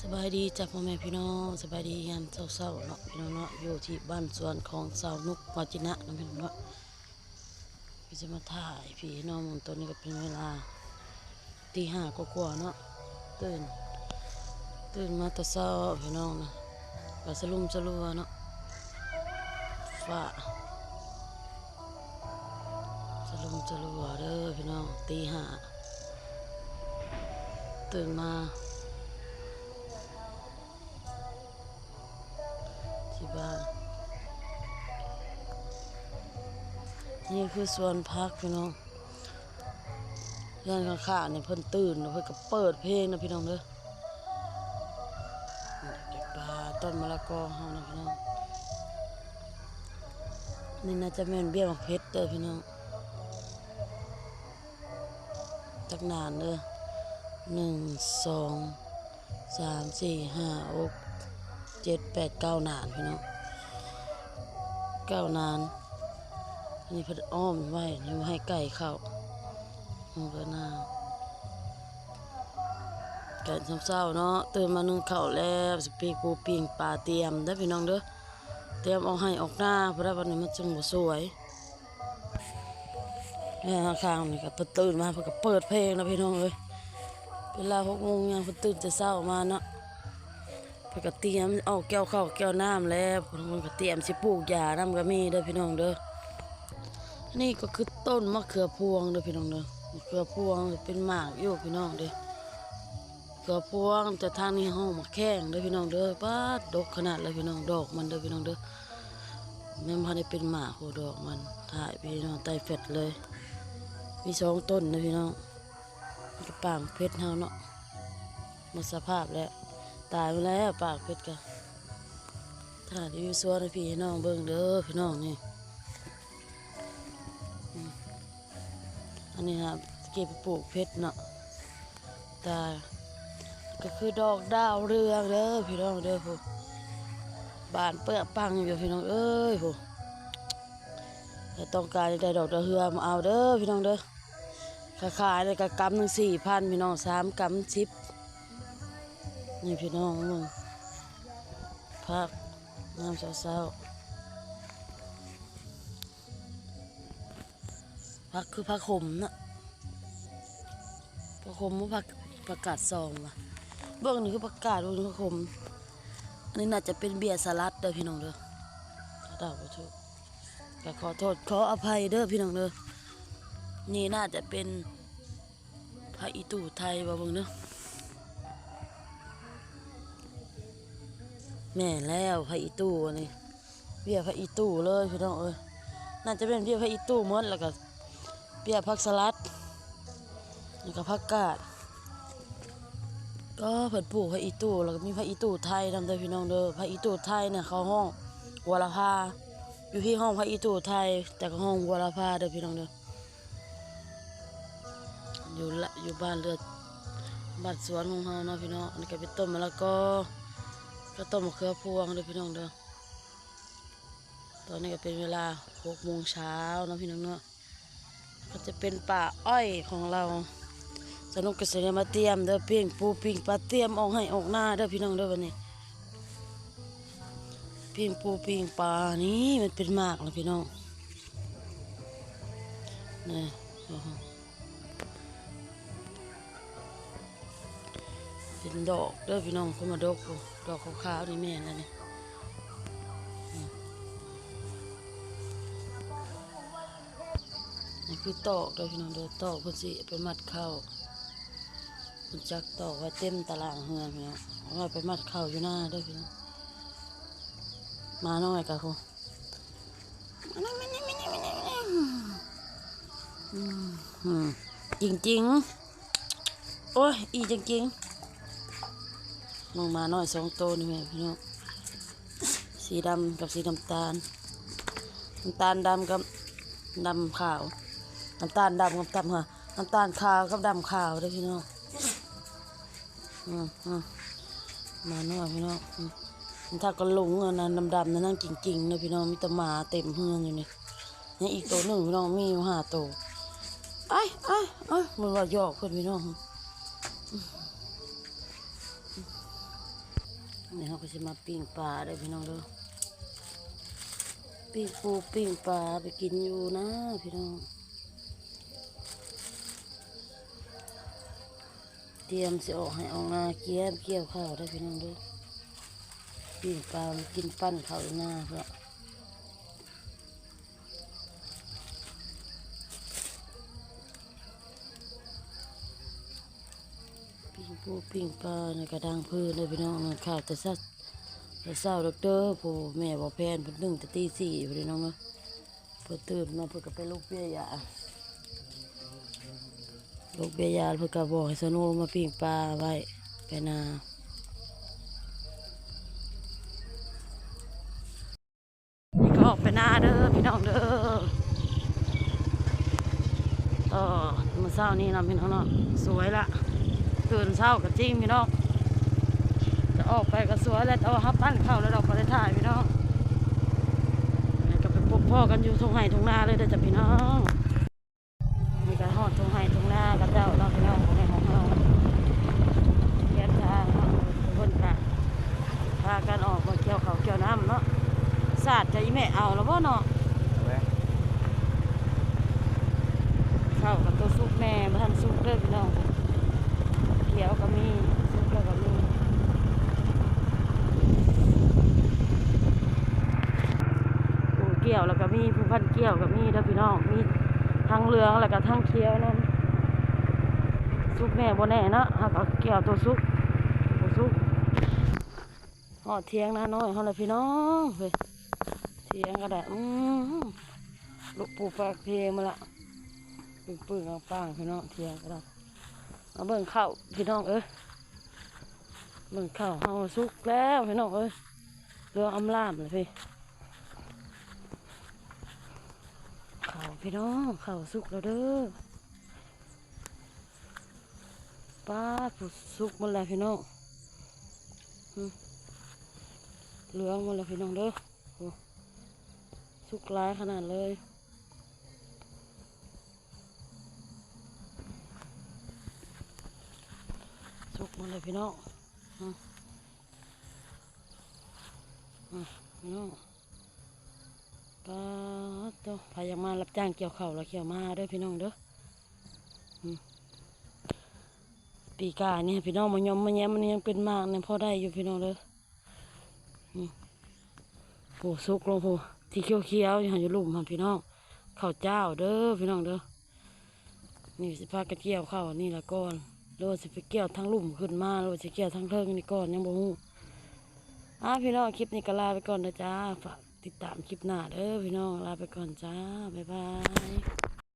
สบายดีจ้ะพ่อแม่พี่น้องสบายดียามเศร้าๆเนาะพี่น้องเนาะอยู่ที่บ้านส่วนของสาวนุกปัจินะนะพี่น้องเนาะพี่จะมาถ่ายพี่น้องมันตัวนี้ก็เป็นเวลาตีห้ากว่าๆเนาะตื่นตื่นมาแต่เศร้าพี่น้องนะกระสลุมสลัวเนาะฝ่าสลุมสลัวเด้อพี่น้องตีห้าตื่นมา คือสวนพักพี่น้องย่านข้างๆเนี่ยเพิ่นตื่นเพิ่นก็เปิดเพลงนะพี่น้องเด้อเก็บปลาต้นมะละกอเฮานะพี่น้องนี่น่าจะแม่นเบี้ยของเพชรเด้อพี่น้องจักนานเด้อหนึ่งสองสามสี่ห้าหกเจ็ดแปดเก้านานพี่น้องเก้านาน นี่พัดอ้อมไว้อยู่ให้ไก่เข้ามันก็น่ากันเศร้าเนาะตื่นมานึ่งข่าแล้วสปีกปูปิงปลาเตรียมได้พี่น้องเด้อเตรียมเอาให้ออกหน้าเพราะว่าวันนี้มันจึงบ่สวยนี่ข้างนี่ก็ตื่นมาพิ่ก็เปิดเพลงนะพี่น้องเลยเวลาหกโมงยังเพิ่ตื่นจะเศร้ามาเนาะพิ่ก็เตรียมเอาแก้วเข้าแก้วน้ำแล้วพิ่ก็เตรียมสิปลูกหญ้าน้ำก็มีได้พี่น้องเด้อ นี่ก็คือต้นมะเขือพวงเด้อพี่น้องเด้อมะเขือพวงเป็นหมากโยกพี่น้องเด้อเขือพวงจะทางนี้ห้องมาแข้งเด้อพี่น้องเด้อป้าดกขนาดเลยพี่น้องดอกมันเด้อพี่น้องเด้อแม่พันได้เป็นหมากโหดอกมันถ่ายพี่น้องไตเฟ็ดเลย มีสองต้นนะพี่น้องกระปางเพชรเฮาเนาะมาสภาพแล้วตายไปแล้วปากเพชรกันถ่ายที่สวนพี่น้องเบิ่งเด้อพี่น้องนี่ อันนี้ครับเก็บปลูกเพชรเนาะตาก็คือดอกดาวเรืองเด้อพี่น้องเด้อพวกบานเปื้อปังอยู่พี่น้องเอ้ยพวกแต่ต้องการได้ดอกดาวเรืองมาเอาเด้อพี่น้องเด้อขายเลยกะกำหนึ่งสี่พันพี่น้องสามกำชิปนี่พี่น้องมึงพักน้ำเศร้าๆ ผักคือผักขมนะผักขมว่าผักประกาศซองวะเบื้นี้คือประกาศว่าผักขมอันนี้น่าจะเป็นเบียร์สลัดเด้อพี่น้องเด้อถ้าเดาไม่ขอโทษขออภัยเด้อพี่น้องเด้อนี่น่าจะเป็นพระอิตูไทยบ่เบิ่งเด้อแม่แล้วพระอิตูนี่เบี้ยพระอิตูเลยพี่น้องเอ้ยน่าจะเป็นเบี้ยพระอิตูมดแล้วก็ เปียผักสลัดแล้วก็ผักกาดก็เพิ่นปลูกพระอีตูแล้วก็มีพระอีตูไทยทำโดยพี่น้องเด้อพระอีตูไทยเนี่ยเขาห้องวัรภาอยู่ที่ห้องพระอีตูไทย แต่ก็ห้องวัรภาเด้อพี่น้องเด้ออยู่ละอยู่บ้านเลือดบัดสวนของเฮาเนาะพี่น้องนี่ก็ไปต้นมะละกอก็ต้นมะเขือพวงเด้อพี่น้องเด้อตอนนี้ก็เป็นเวลาหกโมงเช้าเนาะพี่น้องเนาะ ก็จะเป็นป่าอ้อยของเราสนุกกระเสนมาเตรียมเด้อพียงปูพิงปลาเตรียมออกให้ออกหน้าเด้อพี่น้องเด้อวันนี้พิงปูพิงปลานี้มันเป็นมากนะพี่น้องนี่เป็นดอกเด้อพี่น้องคุณมาดอกดอกขาวๆนี่แม่นะนี่ คือตอกเด้พี่น้องเด้อตอกเพิ่สิไปมัดเข้าคุณจักตอกไว้เต็มตารางเฮือนี่น้เอาไปมัดเข้าอยู่หน้าเด้อพี่น้องมาหน่อยกะครูจริงจริงโอ้ยอีจริงจริงมองมาหน่อยสองตัวนี่แมพี่น้องสีดำกับสีน้ำตาลน้ำตาลดำกับดำขาว น้ำตาลดำกับดำค่ะน้ำตาลขาวกับดำขาวด้วยพี่น้องอืมอืมมาหน่อยพี่น้องถ้าก็ลงอะนะดำๆนะนั่งกิ่งๆนะพี่น้องมีแต่มาเต็มเพื่อนอยู่นี่นี่อีกตัวหนึ่งพี่น้องมีห่ห้าตัวไอ้ไอ้ไอ้มันว่าหยอกเพื่อนพี่น้องนี่เขาก็จะมาปิ้งปลาเด้พี่น้องเด้อปิ้งปูปิ้งปลาไปกินอยู่นะพี่น้อง เตรียมสิออกให้ออกนาเกี่ยมเกี่ยวข้าวได้พี่น้องด้อปิ้งปลากินปั้นข้าวหน้าเพื่อปิ้งปูปิ้งปลาในกระดังพื้นเลยพี่น้องนั่นข้าวแต่ซัดแต่เศร้าดอกเด้อผู้แม่บอกแพนพิ่นนึ่งแต่ตีสี่พี่น้องเนาะเพิ่นตื่นมาเพิ่นก็ไปลูกเบี้ยยา ลูกเบียยาเพื่อกระบอกให้สนุมาปิ้งปลาไว้ไปนานี่ก็ออกไปนาเด้อพี่น้องเด้อเออมื่อเช้านี้นะพี่น้องเนาะสวยละตื่นเช้ากับจริงพี่น้องจะออกไปก็สวยแล้วแต่ว่าฮับปั้นเข้าแล้วเราก็ได้ถ่ายพี่น้องก็ไปพบพ่อกันอยู่ทงไห้ทงนาเลยเด้อจ้ะพี่น้อง อดตรงไห้ตรงหน้ากับเจ้าเราไปเอาของในของเราแก้ทางเพิ่นค่ะพากันออกมาเกี่ยวเขาเกี่ยวน้ำเนาะศาสตร์จะอีแม่เอาแล้วบ่เนาะเข้ากับตัวซุกแม่มาทันซุกเด้อพี่น้องเกี่ยวก็มีซุกแล้วก็มีผู้เกี่ยวแล้วก็มีผู้พันเกี่ยวก็มีเด้อพี่น้องมี ทั้งเหลืองแล้วก็ทั้งเขียวนั่นซุกแม่บนแน่นะเอาก็เกี่ยวตัวซุกตัวซุกหอดเทียงนะน้อยเขาเลยพี่น้องเฮ้ยเทียงก็ได้อืมลูกปูปากเพลมาละปึ้งปึ้งเอาปางพี่น้องเทียงก็ได้เอาเบิ่งข้าวพี่น้องเอ้ยเบิ่งข้าวเฮาซุกแล้วพี่น้องเอ้ยเรืออำลามเลยพี่ เข่า พี่น้องเข่าสุกแล้วเด้อป้าผู้สุกหมดแล้วพี่น้องเหลืองหมดแล้วพี่น้องเด้อสุกหลายขนาดเลยสุกหมดเลยพี่น้องอืมอืมพี่น้อง ก็ตัวพายางมารับจ้างเกี่ยวข้าวแล้วเกี่ยวมาด้อพี่น้องเด้อปีกายนี่ยพี่น้องมายอมมาแย้มมันยังเป็นมากเนี่ยพอได้อยู่พี่น้องเด้อโหสุกลงโหที่เขียวเขียวๆอยู่หันอยู่ลุ่มหันพี่น้องข้าวเจ้าเด้อพี่น้องเด้อนี่สิพากันเกี่ยวข้าวนี่ละก่อนแล้วว่าสิไปเกี่ยวทั้งลุ่มขึ้นมาแล้วว่าสิเกี่ยวทั้งเทิงนี่ก่อนยังบ่ฮู้อะพี่น้องคลิปนี้ก็ลาไปก่อนนะจ้าฝาก ติดตามคลิปหน้าเด้อพี่น้องลาไปก่อนจ้า บ๊ายบาย